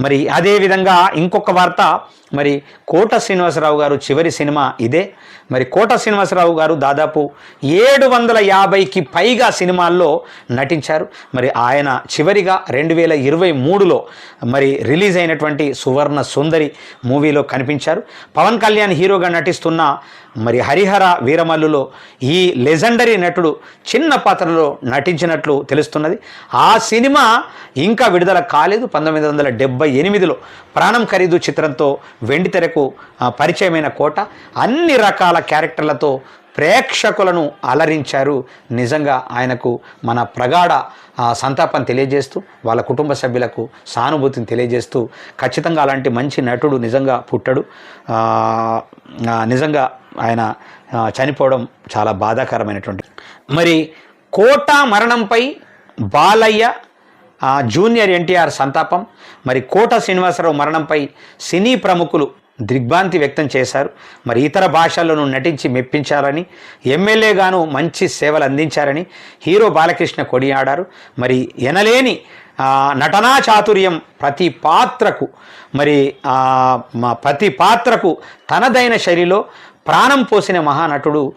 మరి అదేవిధంగా ఇంకొక వార్త మరి కోట శ్రీనివాసరావు గారు చివరి సినిమా ఇదే. మరి కోట శ్రీనివాసరావు గారు దాదాపు ఏడు వందల యాభైకి పైగా సినిమాల్లో నటించారు. మరి ఆయన చివరిగా రెండు వేల ఇరవై మూడులో మరి రిలీజ్ అయినటువంటి సువర్ణ సుందరి మూవీలో కనిపించారు. పవన్ కళ్యాణ్ హీరోగా నటిస్తున్న మరి హరిహర వీరమల్లులో ఈ లెజెండరీ నటుడు చిన్న పాత్రలో నటించినట్లు తెలుస్తున్నది. ఆ సినిమా ఇంకా విడుదల కాలేదు. పంతొమ్మిది వందల డెబ్బై ఎనిమిదిలో ప్రాణం ఖరీదు చిత్రంతో వెండితెరకు పరిచయమైన కోట అన్ని రకాల క్యారెక్టర్లతో ప్రేక్షకులను అలరించారు. నిజంగా ఆయనకు మన ప్రగాఢ సంతాపం తెలియజేస్తూ వాళ్ళ కుటుంబ సభ్యులకు సానుభూతిని తెలియజేస్తూ ఖచ్చితంగా అలాంటి మంచి నటుడు నిజంగా పుట్టడు. నిజంగా ఆయన చనిపోవడం చాలా బాధాకరమైనటువంటి. మరి కోట మరణంపై బాలయ్య ఆ, జూనియర్ ఎన్టీఆర్ సంతాపం మరి కోట శ్రీనివాసరావు మరణంపై సినీ ప్రముఖులు దిగ్భ్రాంతి వ్యక్తం చేశారు. మరి ఇతర భాషల్లోనూ నటించి మెప్పించారని ఎమ్మెల్యేగాను మంచి సేవలు అందించారని హీరో బాలకృష్ణ కొనియాడారు. మరి ఎనలేని నటనా చాతుర్యం ప్రతి పాత్రకు మరి ప్రతి పాత్రకు తనదైన శైలిలో ప్రాణం పోసిన మహానటుడు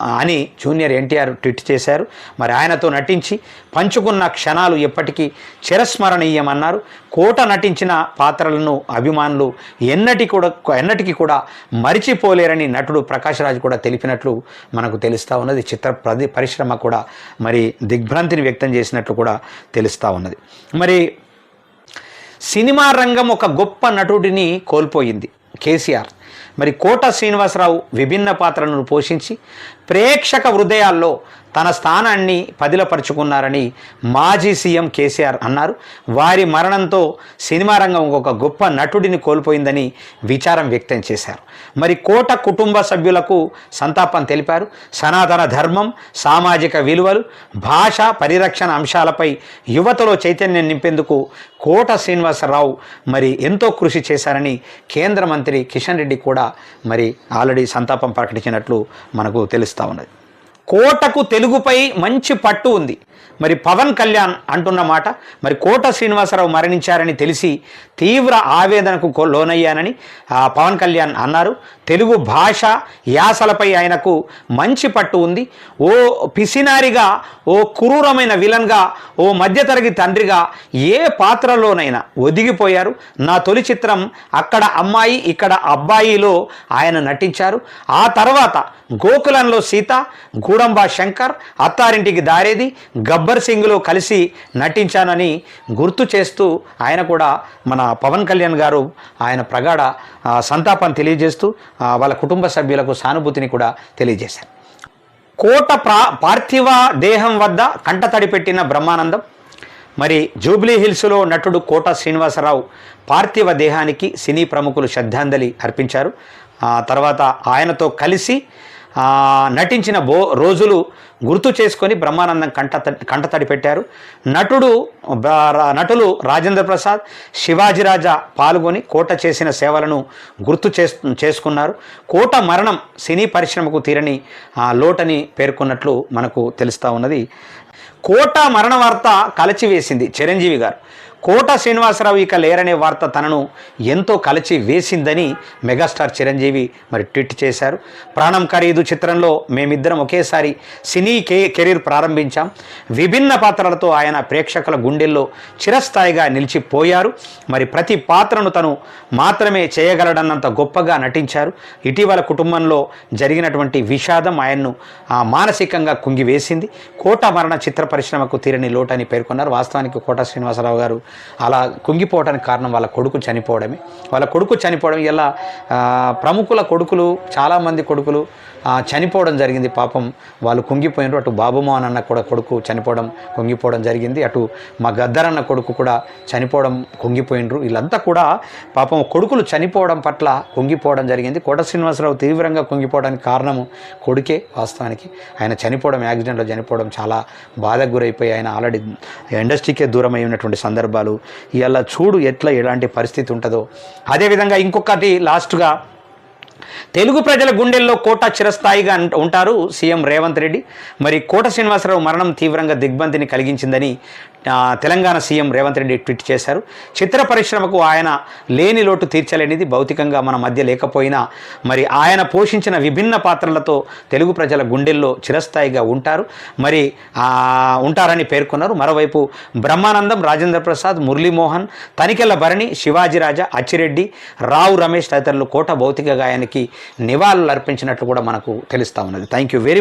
అని జూనియర్ ఎన్టీఆర్ ట్వీట్ చేశారు. మరి ఆయనతో నటించి పంచుకున్న క్షణాలు ఎప్పటికీ చిరస్మరణీయమన్నారు. కోట నటించిన పాత్రలను అభిమానులు ఎన్నటి కూడా ఎన్నటికీ కూడా మరిచిపోలేరని నటుడు ప్రకాష్ రాజ్ కూడా తెలిపినట్లు మనకు తెలుస్తూ ఉన్నది. చిత్ర ప్రది పరిశ్రమ కూడా మరి దిగ్భ్రాంతిని వ్యక్తం చేసినట్లు కూడా తెలుస్తూ ఉన్నది. మరి సినిమా రంగం ఒక గొప్ప నటుడిని కోల్పోయింది. కేసీఆర్. మరి కోట శ్రీనివాసరావు విభిన్న పాత్రలను పోషించి ప్రేక్షక హృదయాల్లో తన స్థానాన్ని పదిలపరుచుకున్నారని మాజీ సీఎం కేసీఆర్ అన్నారు. వారి మరణంతో సినిమా రంగం ఒక గొప్ప నటుడిని కోల్పోయిందని విచారం వ్యక్తం చేశారు. మరి కోట కుటుంబ సభ్యులకు సంతాపం తెలిపారు. సనాతన ధర్మం సామాజిక విలువలు భాష పరిరక్షణ అంశాలపై యువతలో చైతన్యం నింపేందుకు కోట శ్రీనివాసరావు మరి ఎంతో కృషి చేశారని కేంద్ర మంత్రి కిషన్ రెడ్డి కూడా మరి ఆల్రెడీ సంతాపం ప్రకటించినట్లు మనకు తెలుస్తూ ఉన్నది. కోటకు తెలుగుపై మంచి పట్టు ఉంది. మరి పవన్ కళ్యాణ్ అంటున్నమాట మరి కోట శ్రీనివాసరావు మరణించారని తెలిసి తీవ్ర ఆవేదనకు లోనయ్యానని ఆ, పవన్ కళ్యాణ్ అన్నారు. తెలుగు భాష యాసలపై ఆయనకు మంచి పట్టు ఉంది. ఓ పిసినారిగా ఓ క్రూరమైన విలన్గా ఓ మధ్యతరగతి తండ్రిగా ఏ పాత్రలోనైనా ఒదిగిపోయారు. నా తొలి చిత్రం అక్కడ అమ్మాయి ఇక్కడ అబ్బాయిలో ఆయన నటించారు. ఆ తర్వాత గోకులంలో సీత గూడంబా శంకర్ అత్తారింటికి దారేది గబ్బర్ సింగ్లో కలిసి నటించానని గుర్తు చేస్తూ ఆయన కూడా మన పవన్ కళ్యాణ్ గారు ఆయన ప్రగాఢ సంతాపం తెలియజేస్తూ వాళ్ళ కుటుంబ సభ్యులకు సానుభూతిని కూడా తెలియజేశారు. కోట ప్రా పార్థివ దేహం వద్ద కంటతడి పెట్టిన బ్రహ్మానందం మరి జూబ్లీ హిల్స్లో నటుడు కోట శ్రీనివాసరావు పార్థివ దేహానికి సినీ ప్రముఖులు శ్రద్ధాంజలి అర్పించారు. తర్వాత ఆయనతో కలిసి నటించిన బో రోజులు గుర్తు చేసుకొని బ్రహ్మానందం కంట కంటతడి పెట్టారు. నటుడు నటులు రాజేంద్ర ప్రసాద్ శివాజీరాజా పాల్గొని కోట చేసిన సేవలను గుర్తు చేసుకున్నారు. కోట మరణం సినీ పరిశ్రమకు తీరని లోటని పేర్కొన్నట్లు మనకు తెలుస్తూ ఉన్నది. కోట మరణ వార్త కలచివేసింది చిరంజీవి గారు. కోట శ్రీనివాసరావు ఇక లేరనే వార్త తనను ఎంతో కలిచి వేసిందని మెగాస్టార్ చిరంజీవి మరి ట్వీట్ చేశారు. ప్రాణం ఖరీదు చిత్రంలో మేమిద్దరం ఒకేసారి సినీ కే కెరీర్ ప్రారంభించాం. విభిన్న పాత్రలతో ఆయన ప్రేక్షకుల గుండెల్లో చిరస్థాయిగా నిలిచిపోయారు. మరి ప్రతి పాత్రను తను మాత్రమే చేయగలడన్నంత గొప్పగా నటించారు. ఇటీవల కుటుంబంలో జరిగినటువంటి విషాదం ఆయన్ను ఆ, మానసికంగా కుంగివేసింది. కోట మరణ చిత్ర పరిశ్రమకు తీరని లోటని పేర్కొన్నారు. వాస్తవానికి కోట శ్రీనివాసరావు గారు అలా కుంగిపోవడానికి కారణం వాళ్ళ కొడుకు చనిపోవడమే. వాళ్ళ కొడుకు చనిపోవడం ఇలా ప్రముఖుల కొడుకులు చాలామంది కొడుకులు చనిపోవడం జరిగింది పాపం. వాళ్ళు కుంగిపోయినారు అటు బాబుమోహన్ అన్న కూడా కొడుకు చనిపోవడం కుంగిపోవడం జరిగింది. అటు మా గద్దరన్న కొడుకు కూడా చనిపోవడం కుంగిపోయినరు. వీళ్ళంతా కూడా పాపం కొడుకులు చనిపోవడం పట్ల కుంగిపోవడం జరిగింది. కోట శ్రీనివాసరావు తీవ్రంగా కుంగిపోవడానికి కారణము కొడుకే వాస్తవానికి. ఆయన చనిపోవడం యాక్సిడెంట్లో చనిపోవడం చాలా బాధకు గురైపోయి ఆయన ఆల్రెడీ ఇండస్ట్రీకే దూరం సందర్భం సందర్భాలు. ఇలా చూడు ఎట్లా ఎలాంటి పరిస్థితి ఉంటుందో. అదేవిధంగా ఇంకొకటి లాస్ట్గా తెలుగు ప్రజల గుండెల్లో కోట చిరస్థాయిగా ఉంటారు సీఎం రేవంత్ రెడ్డి. మరి కోట శ్రీనివాసరావు మరణం తీవ్రంగా దిగ్బంతిని కలిగించిందని తెలంగాణ సీఎం రేవంత్ రెడ్డి ట్వీట్ చేశారు. చిత్ర పరిశ్రమకు ఆయన లేని లోటు తీర్చలేనిది భౌతికంగా మన మధ్య లేకపోయినా మరి ఆయన పోషించిన విభిన్న పాత్రలతో తెలుగు ప్రజల గుండెల్లో చిరస్థాయిగా ఉంటారు. మరి ఉంటారని పేర్కొన్నారు. మరోవైపు బ్రహ్మానందం రాజేంద్ర ప్రసాద్ మురళీమోహన్ తనికెళ్ళ భరణి శివాజీరాజా అచ్చిరెడ్డి రావు రమేష్ తదితరులు కోట భౌతిక గాయానికి నివాళులు అర్పించినట్లు కూడా మనకు తెలుస్తా ఉన్నది. Thank you very